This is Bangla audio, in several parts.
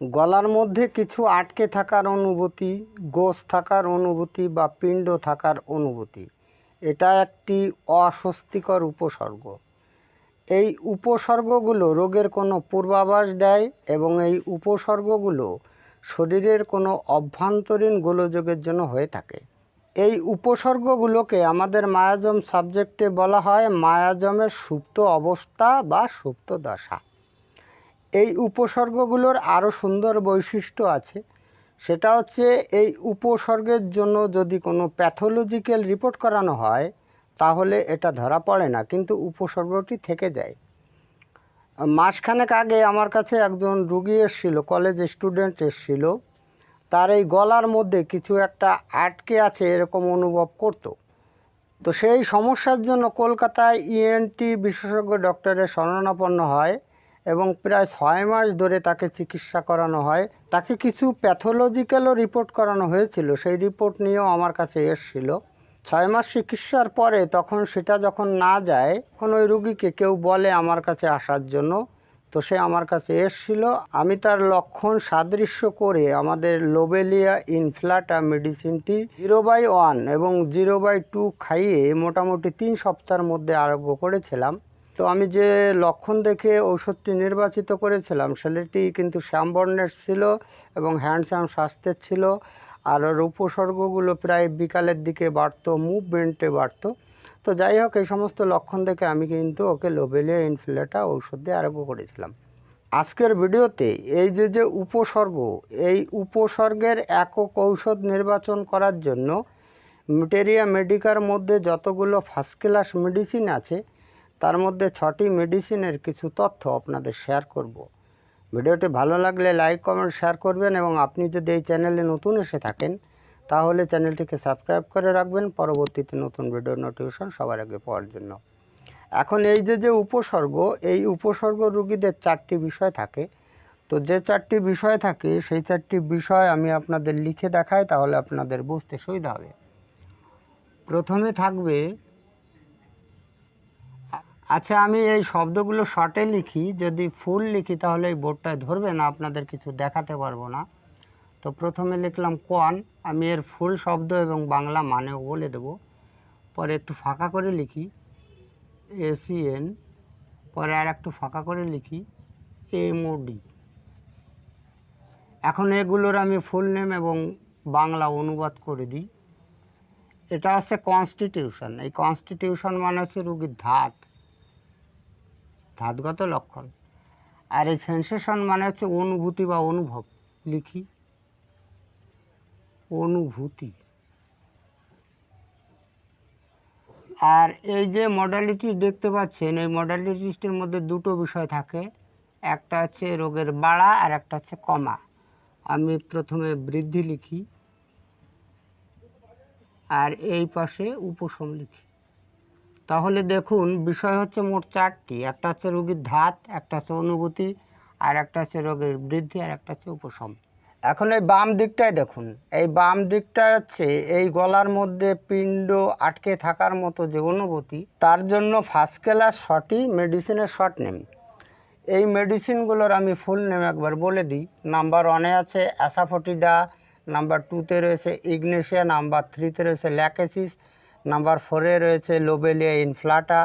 গলার মধ্যে কিছু আটকে থাকার অনুভূতি গোস থাকার অনুভূতি বা পিণ্ড থাকার অনুভূতি। এটা একটি অস্বস্তিকর উপসর্গ। এই উপসর্গগুলো রোগের কোনো পূর্বাভাস দেয় এবং এই উপসর্গগুলো শরীরের কোনো অভ্যন্তরীণ গোলযোগের জন্য হয়ে থাকে। এই উপসর্গগুলোকে আমাদের মায়াজম সাবজেক্টে বলা হয় মায়াজমের সুপ্ত অবস্থা বা সুপ্ত দশা। এই উপসর্গগুলোর আরও সুন্দর বৈশিষ্ট্য আছে। সেটা হচ্ছে এই উপসর্গের জন্য যদি কোনো প্যাথোলজিক্যাল রিপোর্ট করানো হয়, তাহলে এটা ধরা পড়ে না, কিন্তু উপসর্গটি থেকে যায়। মাসখানেক আগে আমার কাছে একজন রুগী এসেছিল কলেজ স্টুডেন্ট এসেছিল। তার এই গলার মধ্যে কিছু একটা আটকে আছে, এরকম অনুভব করতো। তো সেই সমস্যার জন্য কলকাতায় ইএনটি বিশেষজ্ঞ ডক্টরের শরণাপন্ন হয়। এবং প্রায় ছয় মাস ধরে তাকে চিকিৎসা করানো হয়। তাকে কিছু প্যাথোলজিক্যালও রিপোর্ট করানো হয়েছিল, সেই রিপোর্ট নিয়েও আমার কাছে এসেছিল। ছয় মাস চিকিৎসার পরে তখন সেটা যখন না যায়, তখন ওই রুগীকে কেউ বলে আমার কাছে আসার জন্য। তো সে আমার কাছে এসেছিল। আমি তার লক্ষণ সাদৃশ্য করে আমাদের লোবেলিয়া ইনফ্লাটা মেডিসিনটি জিরো বাই ওয়ান এবং জিরো বাই টু খাইয়ে মোটামুটি তিন সপ্তাহের মধ্যে আরোগ্য করেছিলাম। তো আমি যে লক্ষণ দেখে ঔষধটি নির্বাচিত করেছিলাম, সেটি কিন্তু শ্যামবর্ণের ছিল এবং হ্যান্ডস্যাম স্বাস্থ্যের ছিল। আর ওর উপসর্গগুলো প্রায় বিকালের দিকে বাড়তো, মুভমেন্টে বাড়তো। তো যাই হোক, এই সমস্ত লক্ষণ দেখে আমি কিন্তু ওকে লোবেলিয়া ইনফ্লুয়েটা ঔষধ দিয়ে আরোগ্য করেছিলাম। আজকের ভিডিওতে এই যে যে উপসর্গ, এই উপসর্গের একক ঔষধ নির্বাচন করার জন্য মিটেরিয়া মেডিকার মধ্যে যতগুলো ফার্স্ট ক্লাস মেডিসিন আছে তার মধ্যে ছটি মেডিসিনের কিছু তথ্য আপনাদের শেয়ার করব। ভিডিওটি ভালো লাগলে লাইক, কমেন্ট, শেয়ার করবেন এবং আপনি যদি এই চ্যানেলে নতুন এসে থাকেন, তাহলে চ্যানেলটিকে সাবস্ক্রাইব করে রাখবেন পরবর্তীতে নতুন ভিডিও নোটিফিকেশন সবার আগে পাওয়ার জন্য। এখন এই যে যে উপসর্গ, এই উপসর্গ রুগীদের চারটি বিষয় থাকে। তো যে চারটি বিষয় থাকে, সেই চারটি বিষয় আমি আপনাদের লিখে দেখাই, তাহলে আপনাদের বুঝতে সুবিধা হবে। প্রথমে থাকবে আচ্ছা আমি এই শব্দগুলো শর্টে লিখি, যদি ফুল লিখি তাহলে এই বোর্ডটায় ধরবে না, আপনাদের কিছু দেখাতে পারব না। তো প্রথমে লিখলাম কন আমি এর ফুল শব্দ এবং বাংলা মানেও বলে দেব। পরে একটু ফাঁকা করে লিখি এসিএন পরে আর একটু ফাঁকা করে লিখি এমওডি এখন এগুলোর আমি ফুল নেম এবং বাংলা অনুবাদ করে দিই। এটা হচ্ছে কনস্টিটিউশন এই কনস্টিটিউশন মানে হচ্ছে রুগীর ধাত। ধাতগত লক্ষণ। আর এই সেন্সেশন মানে হচ্ছে অনুভূতি বা অনুভব। লিখি। অনুভূতি। আর এই যে মডালিটি দেখতে পাচ্ছেন, এই মডালিটিসটির মধ্যে দুটো বিষয় থাকে। একটা হচ্ছে রোগের বাড়া আর একটা হচ্ছে কমা। আমি প্রথমে বৃদ্ধি লিখি। আর এই পাশে উপশম লিখি। তাহলে দেখুন, বিষয় হচ্ছে মোট চারটি। একটা হচ্ছে রোগীর ধাত, একটা হচ্ছে অনুভূতি, আর একটা হচ্ছে রোগের বৃদ্ধি, আর একটা হচ্ছে উপশম। এখন এই বাম দিকটায় দেখুন। এই বাম দিকটা হচ্ছে এই গলার মধ্যে পিণ্ড আটকে থাকার মতো যে অনুভূতি, তার জন্য ফার্স্ট ক্লাস শর্টই মেডিসিনের শর্ট নেম এই মেডিসিনগুলোর আমি ফুল নেম একবার বলে দিই। নাম্বার ওয়ানে আছে অ্যাসাফোটিডা নাম্বার টুতে রয়েছে ইগনেশিয়া নাম্বার থ্রিতে রয়েছে ল্যাকেসিস নাম্বার ফোরে রয়েছে লোবেলিয়া ইনফ্লাটা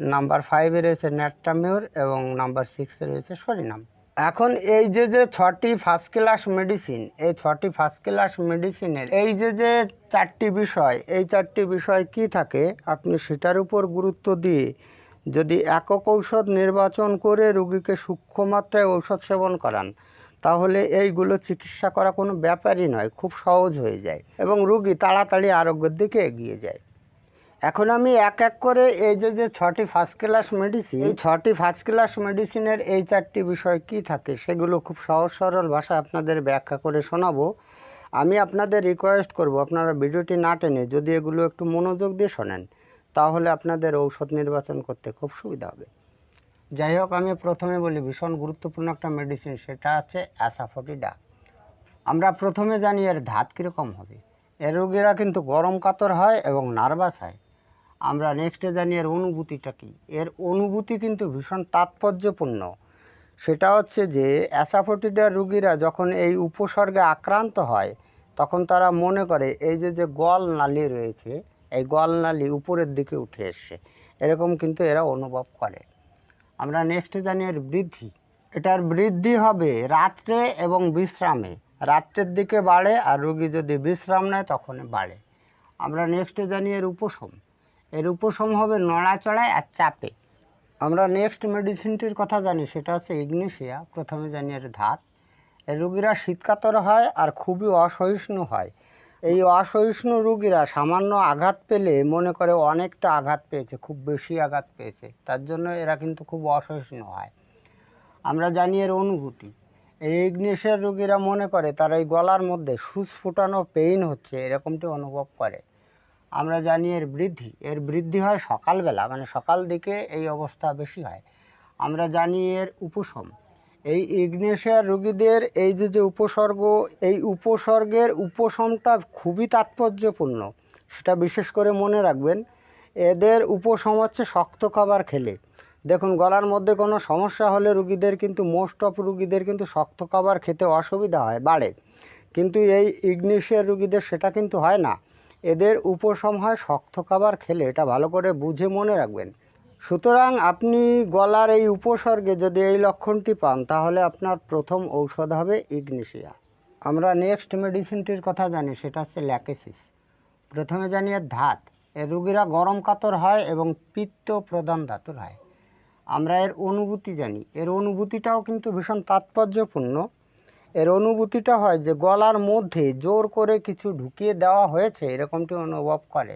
নাম্বার ফাইভে রয়েছে ন্যাট্টামিউর এবং নাম্বার সিক্সে রয়েছে সরিনাম এখন এই যে যে ছটি ফার্স্ট ক্লাস মেডিসিন এই ছটি ফার্স্ট ক্লাস মেডিসিনের এই যে যে চারটি বিষয়, এই চারটি বিষয় কি থাকে? আপনি সেটার উপর গুরুত্ব দিয়ে যদি একক ঔষধ নির্বাচন করে রুগীকে সূক্ষ্ম মাত্রায় ঔষধ সেবন করান, তাহলে এইগুলো চিকিৎসা করা কোনো ব্যাপারই নয়, খুব সহজ হয়ে যায় এবং রুগী তাড়াতাড়ি আরোগ্যের দিকে এগিয়ে যায়। এখন আমি এক এক করে এই যে যে ছটি ফার্স্ট ক্লাস মেডিসিন এই ছটি ফার্স্ট ক্লাস মেডিসিনের এই চারটি বিষয় কি থাকে সেগুলো খুব সহজ সরল ভাষায় আপনাদের ব্যাখ্যা করে শোনাবো। আমি আপনাদের রিকোয়েস্ট করব, আপনারা ভিডিওটি না টেনে যদি এগুলো একটু মনোযোগ দিয়ে শোনেন, তাহলে আপনাদের ঔষধ নির্বাচন করতে খুব সুবিধা হবে। যাই হোক, আমি প্রথমে বলি, ভীষণ গুরুত্বপূর্ণ একটা মেডিসিন সেটা হচ্ছে অ্যাসাফোটিডা আমরা প্রথমে জানি এর ধাত কীরকম হবে। এর রোগীরা কিন্তু গরম কাতর হয় এবং নার্ভাস হয়। আমরা নেক্সটে জানি এর অনুভূতিটা কী। এর অনুভূতি কিন্তু ভীষণ তাৎপর্যপূর্ণ। সেটা হচ্ছে যে, অ্যাসাফোটিডার রুগীরা যখন এই উপসর্গে আক্রান্ত হয়, তখন তারা মনে করে, এই যে যে গল নালি রয়েছে, এই গল নালি উপরের দিকে উঠে এসছে। এরকম কিন্তু এরা অনুভব করে। আমরা নেক্সট জানি এর বৃদ্ধি। এটার বৃদ্ধি হবে রাত্রে এবং বিশ্রামে। রাত্রের দিকে বাড়ে আর রুগী যদি বিশ্রাম নেয় তখন বাড়ে। আমরা নেক্সটে জানি এর উপশম। এর উপশম হবে নড়াচড়ায় আর চাপে। আমরা নেক্সট মেডিসিনটির কথা জানি, সেটা হচ্ছে ইগনেশিয়া। প্রথমে জানি এর ধাত। রুগীরা শীতকাতর হয় আর খুবই অসহিষ্ণু হয়। এই অসহিষ্ণু রুগীরা সামান্য আঘাত পেলে মনে করে অনেকটা আঘাত পেয়েছে, খুব বেশি আঘাত পেয়েছে। তার জন্য এরা কিন্তু খুব অসহিষ্ণু হয়। আমরা জানি এর অনুভূতি। এই ইগনেশিয়ার রুগীরা মনে করে তার এই গলার মধ্যে সুচ ফুটানো পেইন হচ্ছে, এরকমটি অনুভব করে। আমরা জানি এর বৃদ্ধি। এর বৃদ্ধি হয় সকালবেলা মানে সকাল দিকে এই অবস্থা বেশি হয়। আমরা জানি এর উপশম। এই ইগনেশিয়ার রোগীদের এই যে যে উপসর্গ, এই উপসর্গের উপশমটা খুবই তাৎপর্যপূর্ণ। সেটা বিশেষ করে মনে রাখবেন, এদের উপশম হচ্ছে শক্ত খাবার খেলে। দেখুন, গলার মধ্যে কোনো সমস্যা হলে রুগীদের কিন্তু, মোস্ট অফ রুগীদের কিন্তু শক্ত খাবার খেতে অসুবিধা হয়, বাড়ে। কিন্তু এই ইগনেশিয়ার রুগীদের সেটা কিন্তু হয় না। এদের উপশম হয় শক্ত খাবার খেলে এটা ভালো করে বুঝে মনে রাখবেন। সুতরাং আপনি গলার এই উপসর্গে যদি এই লক্ষণটি পান, তাহলে আপনার প্রথম ঔষধ হবে ইগনেশিয়া। আমরা নেক্সট মেডিসিনটির কথা জানি, সেটা হচ্ছে ল্যাকেসিস। প্রথমে জানি এর ধাত। এর রুগীরা গরম কাতর হয় এবং পিত্ত প্রদান ধাতুর হয়। আমরা এর অনুভূতি জানি। এর অনুভূতিটাও কিন্তু ভীষণ তাৎপর্যপূর্ণ। এর অনুভূতিটা হয় যে গলার মধ্যে জোর করে কিছু ঢুকিয়ে দেওয়া হয়েছে, এরকমটি অনুভব করে।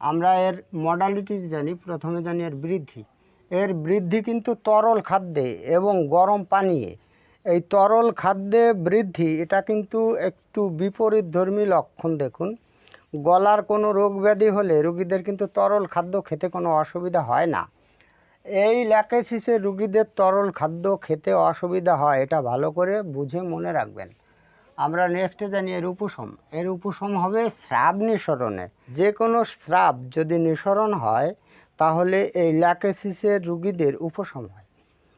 আমরা এর মডালিটিস জানি, প্রথমে জানি এর বৃদ্ধি। এর বৃদ্ধি কিন্তু তরল খাদ্যে এবং গরম পানীয়ে। এই তরল খাদ্যে বৃদ্ধি, এটা কিন্তু একটু বিপরীত ধর্মী লক্ষণ, দেখুন। গলার কোনো রোগ ব্যাধি হলে রুগীদের কিন্তু তরল খাদ্য খেতে কোনো অসুবিধা হয় না। এই ল্যাকেসিসের রুগীদের তরল খাদ্য খেতে অসুবিধা হয়, এটা ভালো করে বুঝে মনে রাখবেন। আমরা নেক্সটে জানি এর উপশম। এর উপশম হবে স্রাব নিঃসরণে। যে কোনো স্রাব যদি নিঃসরণ হয়, তাহলে এই ল্যাকেসিসের রুগীদের উপশম হয়।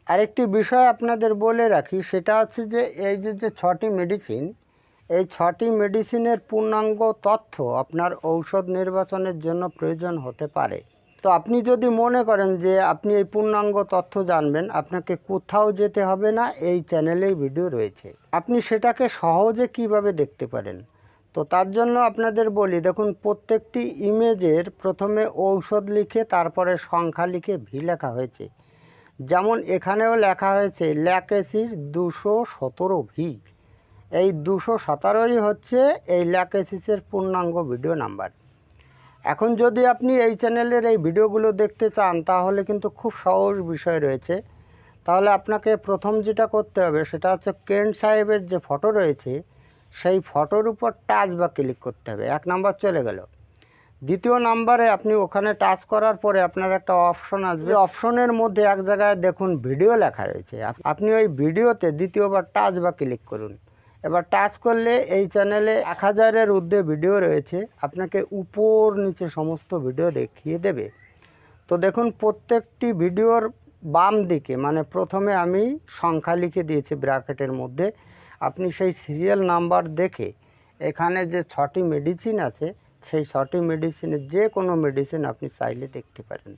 আরেকটি বিষয় আপনাদের বলে রাখি, সেটা হচ্ছে যে এই যে যে ছটি মেডিসিন এই ছটি মেডিসিনের পূর্ণাঙ্গ তথ্য আপনার ঔষধ নির্বাচনের জন্য প্রয়োজন হতে পারে। তো আপনি যদি মনে করেন যে আপনি এই পূর্ণাঙ্গ তথ্য জানবেন, আপনাকে কোথাও যেতে হবে না, এই চ্যানেলেই ভিডিও রয়েছে। আপনি সেটাকে সহজে কীভাবে দেখতে পারেন? তো তার জন্য আপনাদের বলি, দেখুন, প্রত্যেকটি ইমেজের প্রথমে ঔষধ লিখে, তারপরে সংখ্যা লিখে ভি লেখা হয়েছে। যেমন এখানেও লেখা হয়েছে ল্যাকেসিস দুশো সতেরো ভি। এই দুশো সতেরোই হচ্ছে এই ল্যাকেসিসের পূর্ণাঙ্গ ভিডিও নাম্বার। এখন যদি আপনি এই চ্যানেলের এই ভিডিওগুলো দেখতে চান, তাহলে কিন্তু খুব সহজ বিষয় রয়েছে। তাহলে আপনাকে প্রথম যেটা করতে হবে, সেটা হচ্ছে কেন্ট সাহেবের যে ফটো রয়েছে, সেই ফটোর উপর টাচ বা ক্লিক করতে হবে। এক নাম্বার চলে গেল। দ্বিতীয় নাম্বারে আপনি ওখানে টাচ করার পরে আপনার একটা অপশন আসবে। অপশনের মধ্যে এক জায়গায় দেখুন, ভিডিও লেখা রয়েছে। আপনি ওই ভিডিওতে দ্বিতীয়বার টাচ বা ক্লিক করুন। এবার টাচ করলে এই চ্যানেলে এক হাজারের ঊর্ধ্বে ভিডিও রয়েছে। আপনাকে উপর নিচে সমস্ত ভিডিও দেখিয়ে দেবে। তো দেখুন, প্রত্যেকটি ভিডিওর বাম দিকে মানে প্রথমে আমি সংখ্যা লিখে দিয়েছি ব্র্যাকেটের মধ্যে। আপনি সেই সিরিয়াল নাম্বার দেখে এখানে যে ছটি মেডিসিন আছে, সেই ছটি মেডিসিনে যে কোনো মেডিসিন আপনি চাইলে দেখতে পারেন।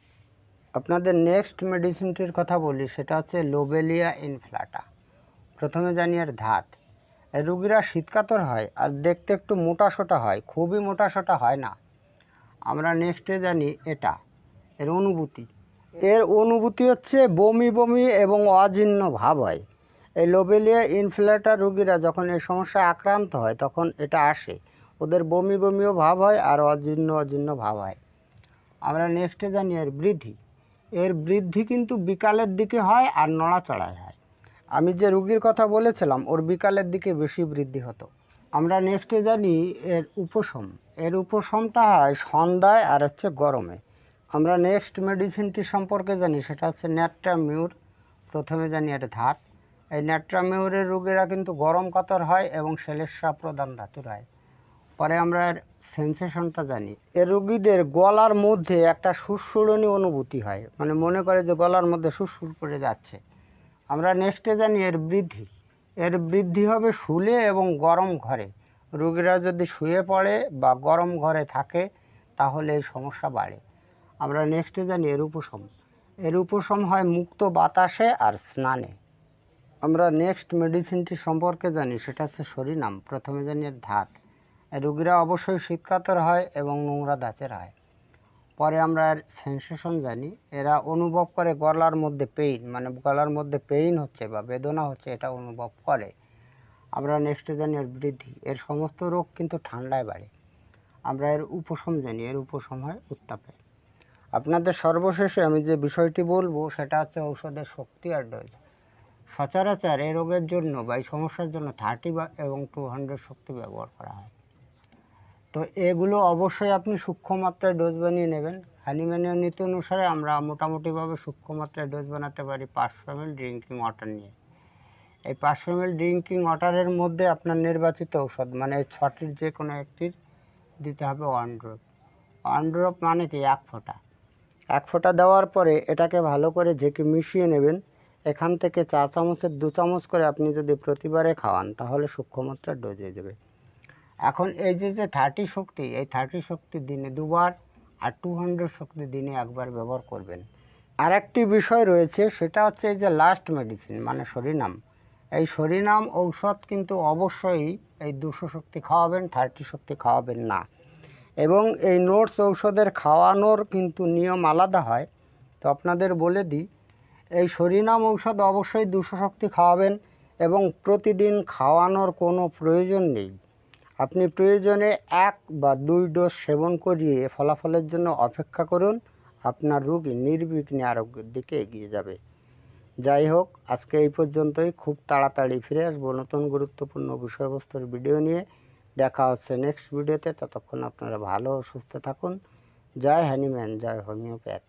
আপনাদের নেক্সট মেডিসিনটির কথা বলি, সেটা হচ্ছে লোবেলিয়া ইনফ্লাটা প্রথমে জানি আর ধাত। রুগীরা শীতকাতর হয় আর দেখতে একটু মোটা সোটা হয়, খুবই মোটা সোটা হয় না। আমরা নেক্সটে জানি এটা, এর অনুভূতি। এর অনুভূতি হচ্ছে বমি বমি এবং অজীর্ণ ভাব হয়। এই লোবেলিয়া ইনফ্লেটার রুগীরা যখন এই সমস্যায় আক্রান্ত হয়, তখন এটা আসে। ওদের বমি বমিও ভাব হয় আর অজীর্ণ অজীর্ণ ভাব হয়। আমরা নেক্সটে জানি এর বৃদ্ধি। এর বৃদ্ধি কিন্তু বিকালের দিকে হয় আর নড়াচড়ায় হয়। আমি যে রুগীর কথা বলেছিলাম, ওর বিকালের দিকে বেশি বৃদ্ধি হতো। আমরা নেক্সটে জানি এর উপশম। এর উপশমটা হয় সন্ধ্যায় আর হচ্ছে গরমে। আমরা নেক্সট মেডিসিনটি সম্পর্কে জানি, সেটা হচ্ছে ন্যাট্রামিউর প্রথমে জানি এর ধাত। এই ন্যাট্রামিউরের রোগীরা কিন্তু গরম কাতর হয় এবং সেলেসা প্রদান ধাতুর হয় পরে আমরা এর সেন্সেশনটা জানি। এর রুগীদের গলার মধ্যে একটা সুরসুরনি অনুভূতি হয়। মানে মনে করে যে গলার মধ্যে সুরসুর করে যাচ্ছে। আমরা নেক্সটে জানি এর বৃদ্ধি। এর বৃদ্ধি হবে শুলে এবং গরম ঘরে। রোগীরা যদি শুয়ে পড়ে বা গরম ঘরে থাকে, তাহলে এই সমস্যা বাড়ে। আমরা নেক্সটে জানি এর উপশম। এর উপশম হয় মুক্ত বাতাসে আর স্নানে। আমরা নেক্সট মেডিসিনটি সম্পর্কে জানি, সেটা হচ্ছে সরিনাম প্রথমে জানি এর ধাত। রোগীরা অবশ্যই শীতকাতর হয় এবং নোংরা দাঁতের হয়। পরে আমরা এর সেন্সেশন জানি। এরা অনুভব করে গলার মধ্যে পেইন মানে গলার মধ্যে পেইন হচ্ছে বা বেদনা হচ্ছে এটা অনুভব করে। আমরা নেক্সটে জানি এর বৃদ্ধি। এর সমস্ত রোগ কিন্তু ঠান্ডায় বাড়ে। আমরা এর উপশম জানি, এর উপশম হয় উত্তাপে। আপনাদের সর্বশেষে আমি যে বিষয়টি বলব, সেটা হচ্ছে ঔষধের শক্তি আর ডোজ। সচরাচর এই রোগের জন্য বা এই সমস্যার জন্য থার্টি বা এবং টু হান্ড্রেড শক্তি ব্যবহার করা হয়। তো এগুলো অবশ্যই আপনি সূক্ষ্ম মাত্রায় ডোজ বানিয়ে নেবেন। হানিম্যানীয় নীতি অনুসারে আমরা মোটামুটিভাবে সূক্ষ্ম মাত্রায় ডোজ বানাতে পারি পাঁচশো এম ড্রিঙ্কিং ওয়াটার নিয়ে। এই পাঁচশো এম ড্রিঙ্কিং ওয়াটারের মধ্যে আপনার নির্বাচিত ঔষধ মানে ছটির যে কোনো একটির দিতে হবে ওয়ান ড্রপ ওয়ান ড্রপ মানে কি? এক ফোঁটা। এক ফোঁটা দেওয়ার পরে এটাকে ভালো করে ঝেঁকে মিশিয়ে নেবেন। এখান থেকে চা চামচের দু চামচ করে আপনি যদি প্রতিবারে খাওয়ান, তাহলে সূক্ষ্মমাত্রার ডোজ হয়ে যাবে। এখন এই যে যে থার্টি শক্তি, এই থার্টি শক্তি দিনে দুবার আর টু হান্ড্রেড শক্তি দিনে একবার ব্যবহার করবেন। আর একটি বিষয় রয়েছে, সেটা হচ্ছে এই যে লাস্ট মেডিসিন মানে সরিনাম। এই সরিনাম ঔষধ কিন্তু অবশ্যই এই দুশো শক্তি খাওয়াবেন থার্টি শক্তি খাওয়াবেন না। এবং এই নোটস ঔষধের খাওয়ানোর কিন্তু নিয়ম আলাদা হয়। তো আপনাদের বলে দিই, এই সরিনাম ঔষধ অবশ্যই দুশো শক্তি খাওয়াবেন এবং প্রতিদিন খাওয়ানোর কোনো প্রয়োজন নেই। আপনি প্রয়োজনে এক বা দুই ডোজ সেবন করিয়ে ফলাফলের জন্য অপেক্ষা করুন। আপনার রোগী নির্বিঘ্নে আরোগ্যের দিকে এগিয়ে যাবে। যাই হোক, আজকে এই পর্যন্তই। খুব তাড়াতাড়ি ফিরে আসব নতুন গুরুত্বপূর্ণ বিষয়বস্তুর ভিডিও নিয়ে। দেখা হচ্ছে নেক্সট ভিডিওতে ততক্ষণ আপনারা ভালো সুস্থ থাকুন। জয় হ্যানিম্যান জয় হোমিওপ্যাথ।